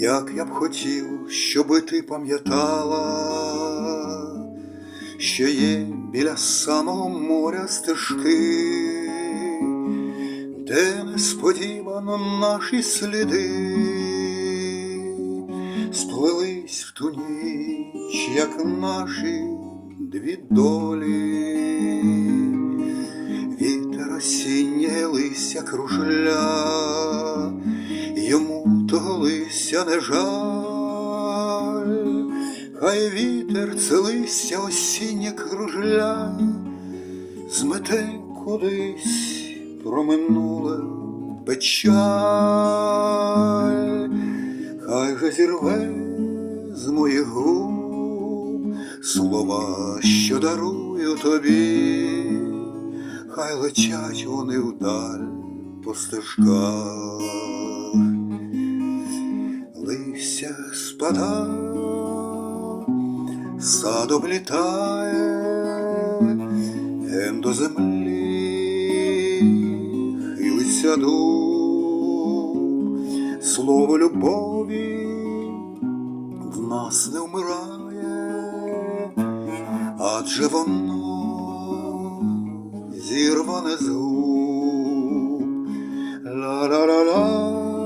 Як я б хотів, щоби ти пам'ятала, що є біля самого моря стежки, де несподівано наші сліди сплелись в ту ніч, як наші дві долі. Вітер осіннє листя кружля, йому того листя не жаль, хай вітер це листя осіннє кружля, змете кудись проминуле печаль, хай же зірве з моїх губ слова, що дарую тобі. Хай летять вони вдаль по стежках, спада, сад облітає, ген до землі, хилиться дуб, слово любові в нас не вмирає, адже воно зірване з губ. Ла-ла-ла-ла, ла-ла-ла-ла,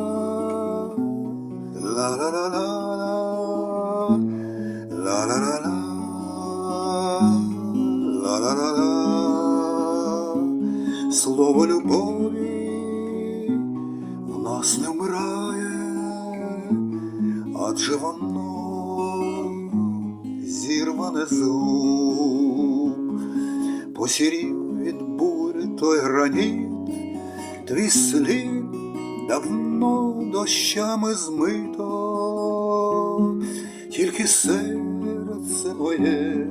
ла-ла-ла-ла, Слово любові в нас не вмирає, адже воно зірване з посірів від бурі той граніт, твій слід давно дощами змито, тільки серце моє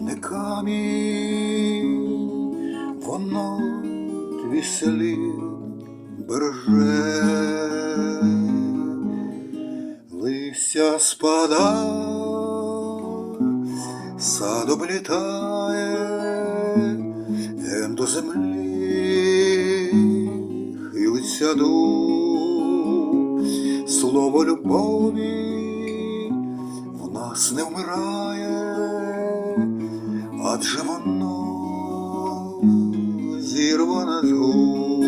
не камінь, воно слід береже, листя спада, сад облітає, ген до землі хилиться дух, слово любові в нас не вмирає, адже воно зірване з губ,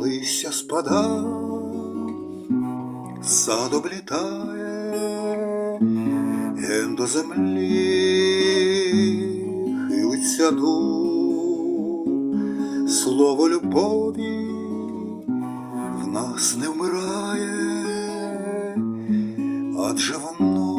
листя спада, сад облітає, ген до землі хилиться дух, слово любові в нас не вмирає, адже воно